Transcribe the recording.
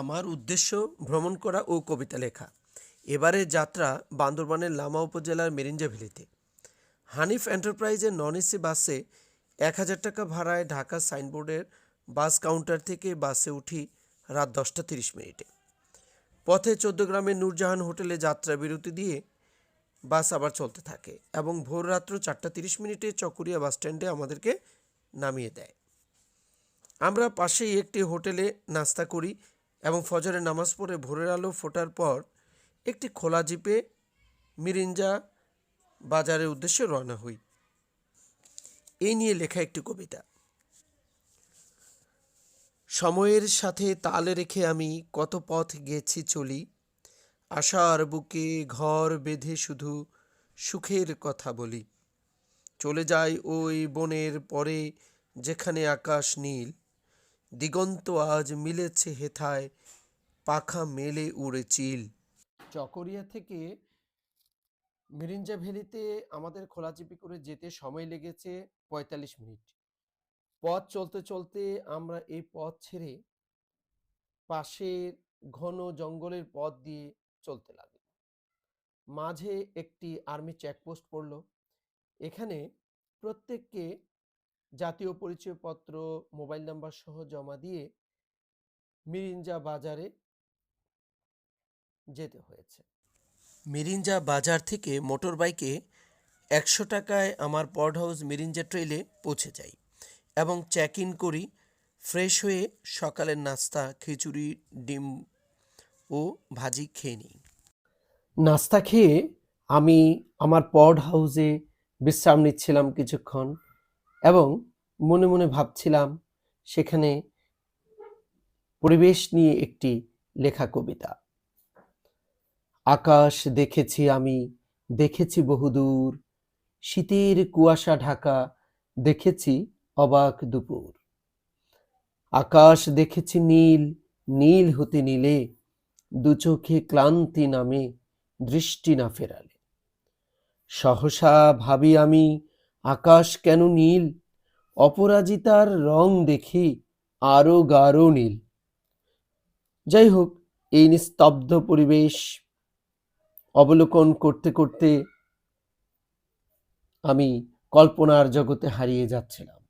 আমার উদ্দেশ্য ভ্রমণ করা ও কবিতা লেখা। এবারের যাত্রা বান্দরবানের লামা উপজেলার মেরিঞ্জা হানিফ এন্টারপ্রাইজের নন এসি বাসে এক হাজার টাকা ভাড়ায় ঢাকা সাইনবোর্ডের বাস কাউন্টার থেকে বাসে উঠি রাত দশটা তিরিশ মিনিটে। পথে চোদ্দগ্রামের নূরজাহান হোটেলে যাত্রা বিরতি দিয়ে বাস আবার চলতে থাকে এবং ভোর রাত্র চারটা তিরিশ মিনিটে চকরিয়া বাস স্ট্যান্ডে আমাদেরকে নামিয়ে দেয়। আমরা পাশেই একটি হোটেলে নাস্তা করি এবং ফজরের নামাজ পড়ে ভোরের আলো ফোটার পর একটি খোলা জিপে মিরিঞ্জা বাজারের উদ্দেশ্যে রওনা হই। এই নিয়ে লেখা একটি কবিতা। সময়ের সাথে তাল রেখে আমি কত পথ গেছি চলি, আশার বুকে ঘর বেঁধে শুধু সুখের কথা বলি। চলে যাই ওই বনের পরে যেখানে আকাশ নীল দিগন্ত আজ মিলেছে হেথায়, পাখা মেলে উড়ে চিল। চকরিয়া থেকে মিরিঞ্জা ভ্যালিতে আমাদের খোলাচিপি করে যেতে সময় লেগেছে পঁয়তাল্লিশ মিনিট। পথ চলতে চলতে আমরা এই পথ ছেড়ে পাশের ঘন জঙ্গলের পথ দিয়ে চলতে লাগল মাঝে একটি আর্মি চেকপোস্ট পড়ল। এখানে প্রত্যেককে জাতীয় পরিচয়পত্র মোবাইল নাম্বার সহ জমা দিয়ে মিরিঞ্জা বাজারে যেতে হয়েছে। মিরিঞ্জা বাজার থেকে মোটর বাইকে একশো টাকায় আমার পড হাউস মিরিঞ্জা ট্রেলে পৌঁছে যাই এবং চেক ইন করি ফ্রেশ হয়ে সকালের নাস্তা খিচুড়ি ডিম ও ভাজি খেয়ে নিই। নাস্তা খেয়ে আমি আমার পড হাউসে বিশ্রাম নিচ্ছিলাম কিছুক্ষণ। এবং মনে মনে ভাবছিলাম সেখানে পরিবেশ নিয়ে একটি লেখা কবিতা। আকাশ দেখেছি আমি, দেখেছি বহুদূর। শীতের কুয়াশা ঢাকা, দেখেছি অবাক দুপুর। আকাশ দেখেছি নীল নীল হতে নীলে, দু চোখে ক্লান্তি নামে, দৃষ্টি না ফেরালে। সহসা ভাবি আমি আকাশ কেন নীল? অপরাজিতার রং দেখি আরও গাঢ় নীল। যাই হোক, এই নিস্তব্ধ পরিবেশ অবলোকন করতে করতে আমি কল্পনার জগতে হারিয়ে যাচ্ছিলাম।